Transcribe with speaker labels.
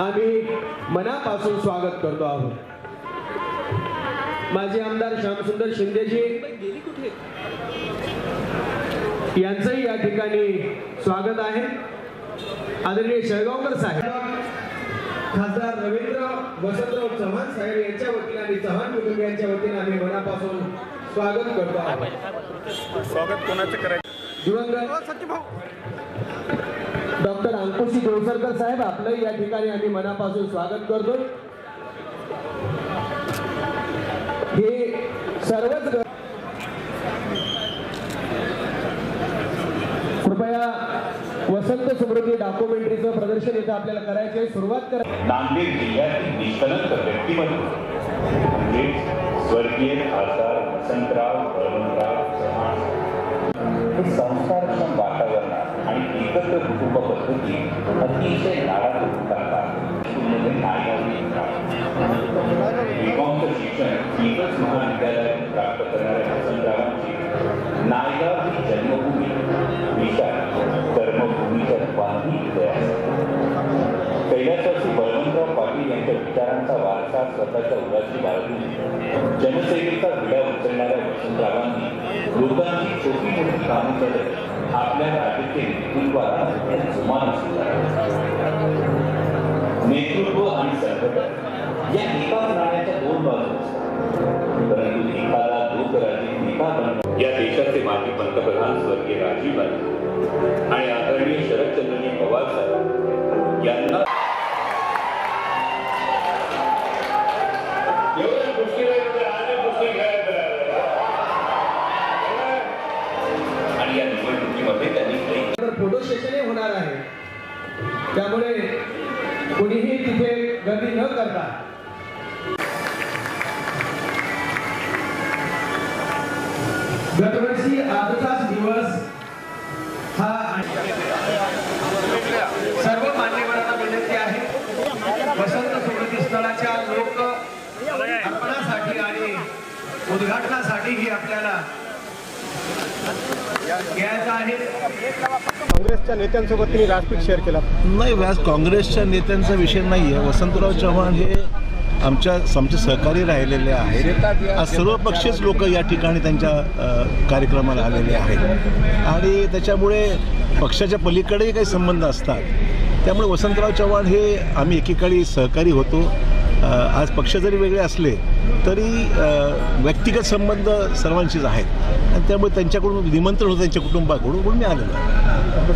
Speaker 1: आम्ही मनापासून स्वागत करतो आहोत. माजी आमदार श्यामसुंदर शिंदेजी यांचंही या ठिकाणी स्वागत आहे. आदरणीय शेळगावकर साहेब खासदार रवींद्र वसंतराव चव्हाण साहेब यांच्या वतीने आणि चव्हाण कुटुंबियांच्या वतीने आम्ही मनापासून स्वागत करतो आहोत.
Speaker 2: स्वागत कोणाचं करायचं?
Speaker 1: दिवंगत डॉक्टर अंकुशी देवसरकर साहेब आपलं या ठिकाणी आम्ही मनापासून स्वागत करतो. हे सर्वच कृपया वसंत समृद्धी डॉक्युमेंटरीचं प्रदर्शन इथं आपल्याला करायचे आहे. सुरुवात करा.
Speaker 3: नांदेड जिल्ह्यातील निष्कलंक व्यक्तिमत्व म्हणजे स्वर्गीय खासदार वसंतराव बळवंतराव चव्हाण. हे संस्कारक्षम वातावरणात आणि एकत्र कुटुंब पद्धती अतिशय नाडात करतात स्कूलमध्ये नायगावी बीकॉमचं शिक्षण एकच महाविद्यालयात विचारांचा वारसा स्वतःच्या उराची बाळगून जनसेवेचा विडा उचलणाऱ्या वसंतरावांनी लोकांची छोटी मोठी कामं करत आपल्या राजकीय नेतृत्वाला जुमान नेतृत्व आणि संघटन या एकाच नाण्याच्या दोन बाजू असतात. परंतु एकाला लोकराज्य एका बनवून या देशाचे माजी पंतप्रधान स्वर्गीय राजीव गांधी आणि आदरणीय शरदचंद्रजी पवार साहेब यांना
Speaker 1: सेशनही होणार आहे. त्यामुळे कोणीही तिथे गर्दी न करता गतवर्षी आजचाच दिवस हा सर्व मान्यवरांना विनंती आहे. वसंत स्मृती स्थळाच्या लोक अर्पणासाठी आणि उद्घाटनासाठीही आपल्याला घ्यायचं आहे.
Speaker 2: काँग्रेसच्या नेत्यांसोबत तुम्ही राजपीठ शेअर केला.
Speaker 4: नाही व्यास काँग्रेसच्या नेत्यांचा विषय नाही आहे वसंतराव चव्हाण हे आमच्या आमचे सहकारी राहिलेले आहेत. आज सर्व पक्षीच लोक या ठिकाणी त्यांच्या कार्यक्रमाला आलेले आहेत. आणि त्याच्यामुळे पक्षाच्या पलीकडेही काही संबंध असतात. त्यामुळे वसंतराव चव्हाण हे आम्ही एकेकाळी सहकारी होतो. आज पक्ष जरी वेगळे असले तरी व्यक्तिगत संबंध सर्वांशीच आहेत. आणि त्यामुळे त्यांच्याकडून निमंत्रण होतं त्यांच्या कुटुंबाकडून म्हणून मी आलेलो